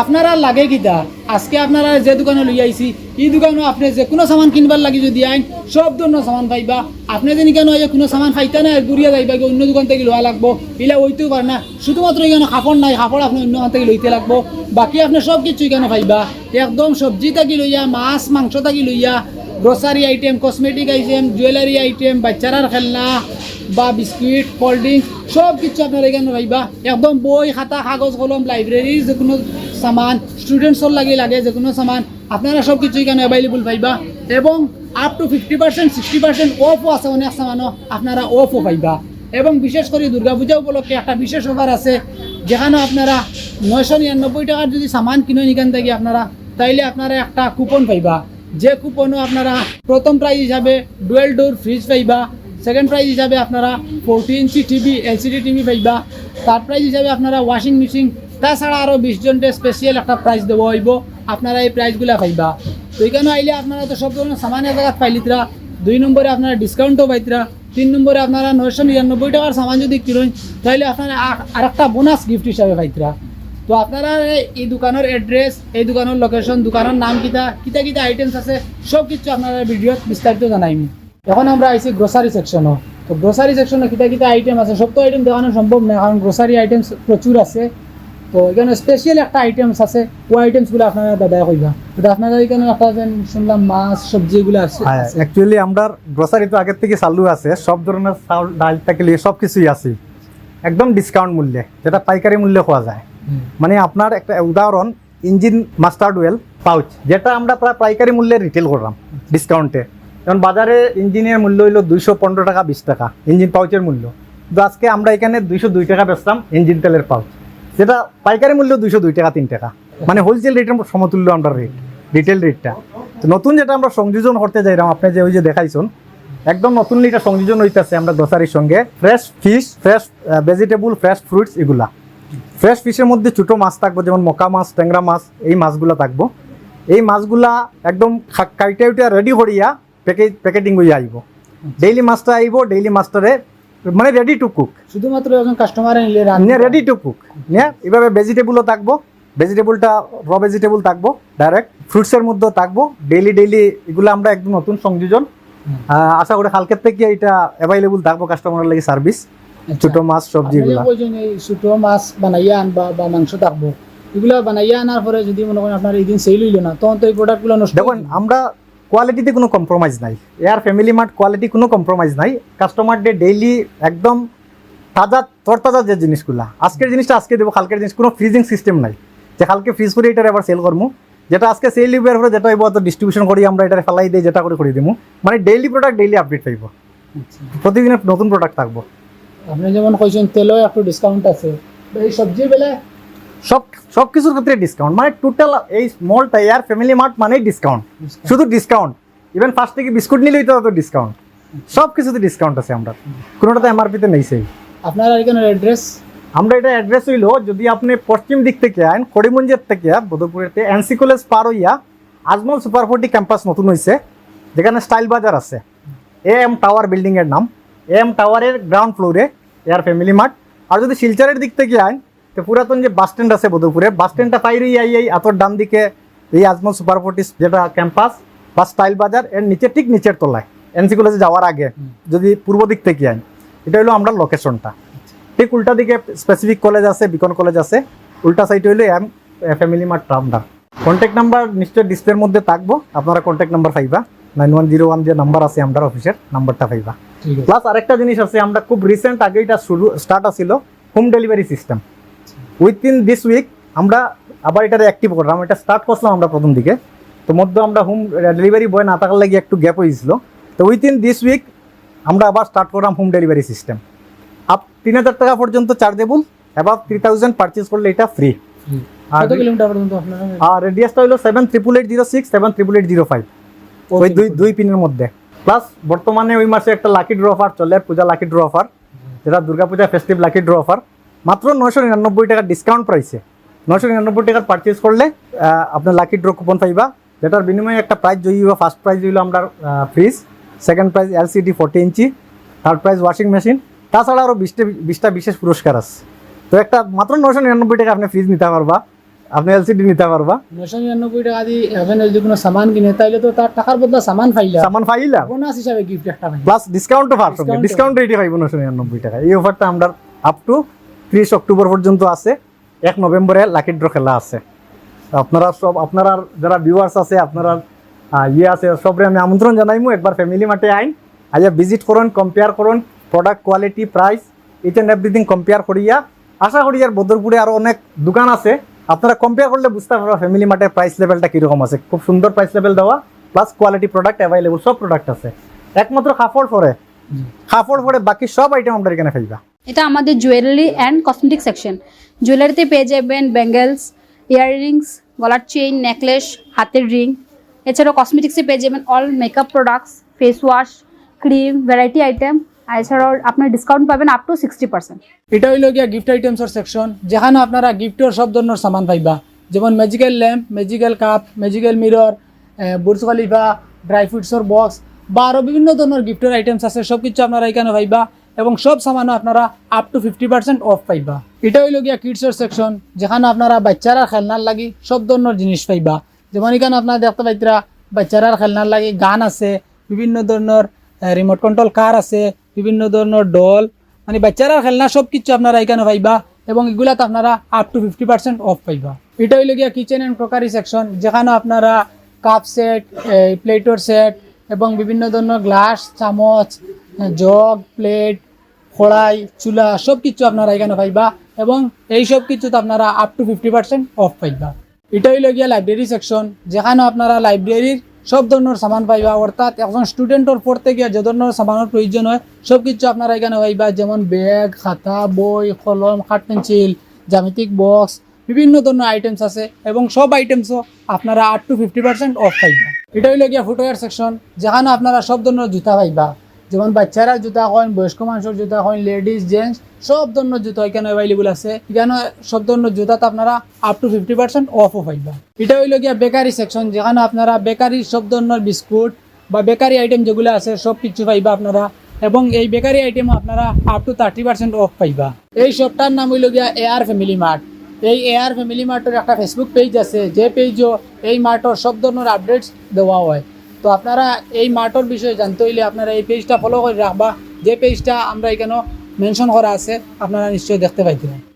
আপনারা লাগে কিতা? আজকে আপনারা যে দোকানে লই আইছি এই দোকানে আপনি যে কোনো সামান কিনবার লাগি যদি আইন, সব ধরনের সামান পাইবা। আপনি যদি কেন কোনো সামান পাইতা না, ঘুরিয়া যাইবা অন্য দোকান থেকে লওয়া লাগবো। ইলা ওইতেও পারে না। শুধুমাত্র এখানে কাপড় নাই, কাপড় আপনি অন্য থেকে লইতে লাগবো। বাকি আপনি সব কিছু এখানে পাইবা। একদম সবজি থাকি লইয়া, মাছ, মাংস থাকি লইয়া grocery item cosmetic item jewellery item বাচ্চারার খেলনা বা বিস্কুট কোল্ড ড্রিঙ্ক সব কিছু আপনারা এখানে পাইবা। একদম বই, খাতা, কাগজ, কলম লাইব্রেরির যে কোনো সামান স্টুডেন্টসর লাগে লাগে যে কোনো সামান। আপনারা সব কিছু এখানে অ্যাভেলেবল পাইবা? এবং up to fifty percent sixty percent অফও আছে অনেক সামানও, আপনারা অফও পাইবা। এবং বিশেষ করে দুর্গাপূজা উপলক্ষে একটা বিশেষ অফার আছে, যেখানে আপনারা নয়শো নিরানব্বই টাকার যদি সামান কিনেন এখান থেকে আপনারা, তাইলে আপনারা একটা কুপন পাইবা। যে কুপনও আপনারা প্রথম প্রাইজ হিসাবে ডুয়েল ডোর ফ্রিজ পাইবা। সেকেন্ড প্রাইজ হিসাবে আপনারা forty inch TV LCD TV পাইবা। থার্ড প্রাইজ হিসাবে আপনারা ওয়াশিং মেশিন তাছাড়া আরও বিশ জনটে স্পেশাল একটা প্রাইজ দেওয়া হইব। আপনারা এই প্রাইজগুলো পাইবা। তো এখানে আইলে আপনারা তো সব ধরনের সামান এক জায়গায় পাইলিতরা। দুই নম্বরে আপনারা ডিসকাউন্টও পাইতরা। তিন নম্বরে আপনারা নয়শো নিরানব্বই টাকার সামান যদি কিনেন তাহলে আপনারা আর একটা বোনাস গিফট হিসাবে পাইতরা। তো আপনারা এই দোকানের এড্রেস এই দোকানের লোকেশন দোকানের নাম কিতা কিতা কিতা আইটেমস আছে, সব কিছু আপনারা ভিডিওত বিস্তারিত জানাইম। এখন আমরা আইছি গ্রোসারি সেকশনও তো গ্রোসারি সেকশনে কিতা কিতা আইটেম আছে, সব তো আইটেম দেখানো সম্ভব না, কারণ গ্রোসারি আইটেমস প্রচুর আছে। তো এখানে স্পেশাল একটা আইটেমস আছে। ও আইটেমসগুলো আপনারা দাদা কইবা। আপনারা এখানে একটা যেন শুনলাম মাছ সবজি এগুলো আছে হ্যাঁ অ্যাকচুয়ালি আমরা গ্রোসারি তো আগের থেকে চালু আছে। সব ধরনের চাউল ডাল থেকে লিয়ে সব কিছুই আছে। একদম ডিসকাউন্ট মূল্যে যেটা পাইকারি মূল্যে পাওয়া যায়। মানে আপনার একটা উদাহরণ ইঞ্জিন মাস্টার্ড ওয়েল পাউচ যেটা আমরা প্রায় পাইকারি মূল্যে রিটেল করলাম ডিসকাউন্টে কারণ বাজারে ইঞ্জিনের মূল্য হইল দুইশো পনেরো টাকা বিশ টাকা ইঞ্জিন পাউচের মূল্য। তো আজকে আমরা এখানে দুইশো দুই টাকা বেচতাম ইঞ্জিন তেলের পাউচ। যেটা পাইকারি মূল্য দুইশো দুই টাকা, তিন টাকা। মানে হোলসেল রেটের সমতুল্য আমরা রেট রিটেল রেটটা তো নতুন যেটা আমরা সংযোজন করতে যাইলাম আপনি যে ওই যে দেখাইছেন, একদম নতুন এটা সংযোজন হইতেছে আমরা গ্রোসারির সঙ্গে fresh fish fresh vegetable fresh fruits এগুলা। ফ্রেশ ফিশের মধ্যে ছোটো মাছ থাকব, যেমন মকা মাছ, ট্যাংরা মাছ, এই মাছগুলা থাকব। এই মাছগুলা একদম কাইটা উইটা রেডি করিয়া প্যাকেজ প্যাকেটিং হয়ে আইব। ডেইলি মাছটা আইব ডেইলি মাছটারে মানে রেডি টু কুক শুধুমাত্র একজন কাস্টমারে নিলে রান্না রেডি টু কুক নিয়ে এভাবে ভেজিটেবলও থাকব। ভেজিটেবলটা র ভেজিটেবল থাকব ডাইরেক্ট ফ্রুটসের মধ্যেও থাকব। ডেইলি ডেইলি এগুলো আমরা একদম নতুন সংযোজন। আশা করি কালকের থেকে এটা অ্যাভেলেবল থাকব কাস্টমারের লাগি সার্ভিস আচ্ছা। ছোট মাছ সবজি এগুলা। ছোট মাছ বানাইয়া আনবা বা মাংস থাকব। এগুলা বানাইয়া আনার পরে যদি মনে করেন আপনার এই দিন সেল হইল না তখন তো এই প্রোডাক্টগুলো নষ্ট দেখুন আমরা কোয়ালিটিতে কোনো কম্প্রোমাইজ নাই। এয়ার ফ্যামিলি মার্ট কোয়ালিটি কোনো কম্প্রোমাইজ নাই। কাস্টমার ডে ডেইলি একদম তাজা, তরতাজা যে জিনিসগুলা। আজকের জিনিসটা আজকে দেবো, কালকের জিনিস, কোনো ফ্রিজিং সিস্টেম নাই। যে কালকে ফ্রিজ করে এটার আবার সেল করব যেটা আজকে সেল লিবের পরে যেটা হইব তো ডিস্ট্রিবিউশন করি আমরা এটা ফেলাই দিই যেটা করে করে দিব মানে ডেইলি প্রোডাক্ট ডেইলি আপডেট পাইব। প্রতিদিনের নতুন প্রোডাক্ট থাকব। আপনি যেমন কইছেন, তেলও একটু ডিসকাউন্ট আছে। এই সবজির বেলা সব সব কিছুর ক্ষেত্রে ডিসকাউন্ট মানে টোটাল এই স্মলটা এয়ার ফ্যামিলি মার্ট মানেই ডিসকাউন্ট শুধু ডিসকাউন্ট ইভেন ফার্স্ট থেকে বিস্কুট নিলেই তো তো ডিসকাউন্ট সব কিছুতে ডিসকাউন্ট আছে আমরা। কোনোটাতে এমআরপিতে নেই সেই। আপনার এখানে অ্যাড্রেস আমরা এটা অ্যাড্রেস হইল যদি আপনি পশ্চিম দিক থেকে আইন করিমঞ্জের থেকে বোধপুরেতে এনসি কলেজ পার হইয়া আজমল সুপার ফোর্টি ক্যাম্পাস নতুন হয়েছে যেখানে স্টাইল বাজার আছে। এ এম টাওয়ার বিল্ডিং এর নাম। এ এম টাওয়ারের গ্রাউন্ড ফ্লোরে এয়ার ফ্যামিলি মার্ট আর যদি শিলচরের দিক থেকে আইন তো পুরাতন যে বাস স্ট্যান্ড আছে বোধপুরে বাস স্ট্যান্ডটা পাইরই আই এই আতর ডান দিকে এই আজমল সুপার ফোর্টি যেটা ক্যাম্পাস বা স্টাইল বাজার এর নিচে ঠিক নিচের তলায় এনসি কলেজে যাওয়ার আগে যদি পূর্ব দিক থেকে আইন এটা হলো আমরা লোকেশনটা ঠিক উল্টা দিকে স্পেসিফিক কলেজ আছে বিকন কলেজ আছে উল্টা সাইড হইল এম ফ্যামিলি মার্ট ট্রামডা কন্ট্যাক্ট নাম্বার নিশ্চয় ডিসপ্লের মধ্যে থাকব আপনারা কন্ট্যাক্ট নাম্বার পাইবা। নাইন ওয়ান জিরো ওয়ান যে নাম্বার আছে আমরা অফিসের নাম্বারটা পাইবা। প্লাস আরেকটা জিনিস আছে আমরা খুব রিসেন্ট আগে এটা শুরু স্টার্ট আছিল home delivery system within this week আমরা আবার এটা অ্যাক্টিভ করলাম। এটা স্টার্ট করছিলাম আমরা প্রথম দিকে। তো মধ্যে আমরা হোম ডেলিভারি বয় না থাকার লাগে একটু গ্যাপ হয়েছিল তো উইথিন দিস উইক আমরা আবার স্টার্ট করলাম হোম ডেলিভারি সিস্টেম আপ তিন হাজার টাকা পর্যন্ত chargeable above three thousand purchase করলে এটা ফ্রি আর আর রেডিয়াসটা হলো seven triple eight zero six seven triple eight zero five ওই দুই দুই পিনের মধ্যে। প্লাস বর্তমানে ওই মাসে একটা লাকি ড্র অফার চলে পূজা লাকি ড্র অফার যেটা Durga Puja festive lucky draw offer মাত্র নয়শো নিরানব্বই টাকার ডিসকাউন্ট প্রাইসে নয়শো নিরানব্বই টাকার পারচেস করলে আপনার লাকি ড্র কুপন পাইবা। যেটার বিনিময়ে একটা প্রাইজ জয়ী হইবা। ফার্স্ট প্রাইজ হইল আমরা fridge second prize LCD forty inch third prize washing machine তাছাড়া আরও বিশটা বিশটা বিশেষ পুরস্কার আছে। তো একটা মাত্র নয়শো নিরানব্বই টাকা আপনি ফ্রিজ নিতে পারবা আপনি এলসিডি নিতে পারবা। নশো নিরানব্বই টাকা দিয়ে এখানে যদি কোনো সামান কিনে তাইলে তো তার টাকার বদলা সামান ফাইলা সামান পাইলা। বোনাস হিসাবে গিফট একটা প্লাস ডিসকাউন্টও পার সঙ্গে ডিসকাউন্ট রেটে পাইব নশো নিরানব্বই টাকা এই অফারটা আমরা আপ টু ত্রিশ অক্টোবর পর্যন্ত আছে, এক নভেম্বরে লাকি ড্র খেলা আছে। আপনারা সব, আপনারা যারা ভিউয়ার্স আছে, আপনারা ইয়ে আছে, সবরে আমি আমন্ত্রণ জানাইমু, একবার ফ্যামিলি মাঠে আইন, আইয়া ভিজিট করুন কম্পেয়ার করুন product quality price each and everything compare করিয়া। আশা করি আর বদরপুরে আরও অনেক দোকান আছে। আপনারা কম্পেয়ার করলে বুঝতে পারবা ফ্যামিলি মার্টের প্রাইস লেভেলটা কীরকম আছে। খুব সুন্দর প্রাইস লেভেল দেওয়া প্লাস কোয়ালিটি প্রোডাক্ট অ্যাভেলেবল সব প্রোডাক্ট আছে। একমাত্র কাপড় পরে। কাপড় পরে বাকি সব আইটেম আমরা এখানে পাইবা এটা আমাদের জুয়েলারি অ্যান্ড কসমেটিক সেকশন জুয়েলারিতে পেয়ে যাবেন ব্যাঙ্গেলস ইয়াররিংস গলার চেইন নেকলেস হাতের রিং এছাড়াও কসমেটিক্সে পেয়ে যাবেন all makeup products face wash cream variety item এছাড়াও আপনার ডিসকাউন্ট পাবেন আপ টু সিক্সটি পার্সেন্ট এটা হইল গিয়া গিফট আইটেমসের সেকশন যেখানে আপনারা গিফটের সব ধরনের সামান পাইবা। যেমন magical lamp magical cup magical mirror Burj Khalifa dry ফ্রুটসের box বা আরও বিভিন্ন ধরনের গিফটের আইটেমস আছে সব কিছু আপনারা এখানে পাইবা। এবং সব সামানও আপনারা up to fifty percent off পাইবা। এটা হইল গিয়া কিডসের সেকশন যেখানে আপনারা বাচ্চারা খেলনার লাগি সব ধরনের জিনিস পাইবা। যেমন এখানে আপনারা দেখতে পাইতরা বাচ্চারার খেলনার লাগি গান আছে, বিভিন্ন ধরনের রিমোট কন্ট্রোল কার আছে, বিভিন্ন ধরনের ডল মানে বাচ্চারা খেলনা সব কিছু আপনারা এখানে পাইবা এবং এগুলাতে আপনারা up to fifty percent off পাইবা। এটা হইল গিয়া কিচেন অ্যান্ড ক্রকারি সেকশন যেখানে আপনারা কাপ সেট প্লেটর সেট এবং বিভিন্ন ধরনের গ্লাস চামচ জগ প্লেট কড়াই, চুলা সব কিছু আপনারা এখানে পাইবা এবং এই সব কিছুতে আপনারা up to fifty percent off পাইবা। এটা হইল গিয়া লাইব্রেরি সেকশন যেখানে আপনারা লাইব্রেরির সব ধরনের সামান পাইবা, অর্থাৎ একজন স্টুডেন্টর পড়তে গিয়ে যে ধরনের সামানের প্রয়োজন হয় সব কিছু আপনারা এখানে পাইবা, যেমন ব্যাগ খাতা, বই, কলম কাঠ পেন্সিল জ্যামিতিক বক্স বিভিন্ন ধরনের আইটেমস আছে এবং সব আইটেমসও আপনারা up to fifty percent off পাইবা। এটা হইল গিয়া ফুটওয়ার সেকশন যেখানে আপনারা সব ধরনের জুতা পাইবা। যেমন বাচ্চারা জুতা হয় বয়স্ক মানুষের জুতা হয় লেডিস জেন্টস সব ধরনের জুতা এখানে অ্যাভেলেবল আছে। এখানে সব ধরনের জুতাতে আপনারা আপ টু ফিফটি পার্সেন্ট অফও পাইবা। এটা হইল গিয়া বেকারি সেকশন যেখানে আপনারা বেকারি সব ধরনের বিস্কুট বা বেকারি আইটেম যেগুলো আছে, সব কিছু পাইবা আপনারা। এবং এই বেকারি আইটেম আপনারা up to thirty percent off পাইবা। এই শপটার নাম হইল গিয়া এয়ার ফ্যামিলি মার্ট এই এয়ার ফ্যামিলি মার্টের একটা ফেসবুক পেজ আছে, যে পেজও এই মার্টর সব ধরনের আপডেটস দেওয়া হয়। তো আপনারা এই মাঠর বিষয়ে জানতে হইলে আপনারা এই পেজটা ফলো করে রাখবা। যে পেজটা আমরা এখানে মেনশন করা আছে, আপনারা নিশ্চয়ই দেখতে পাইতেন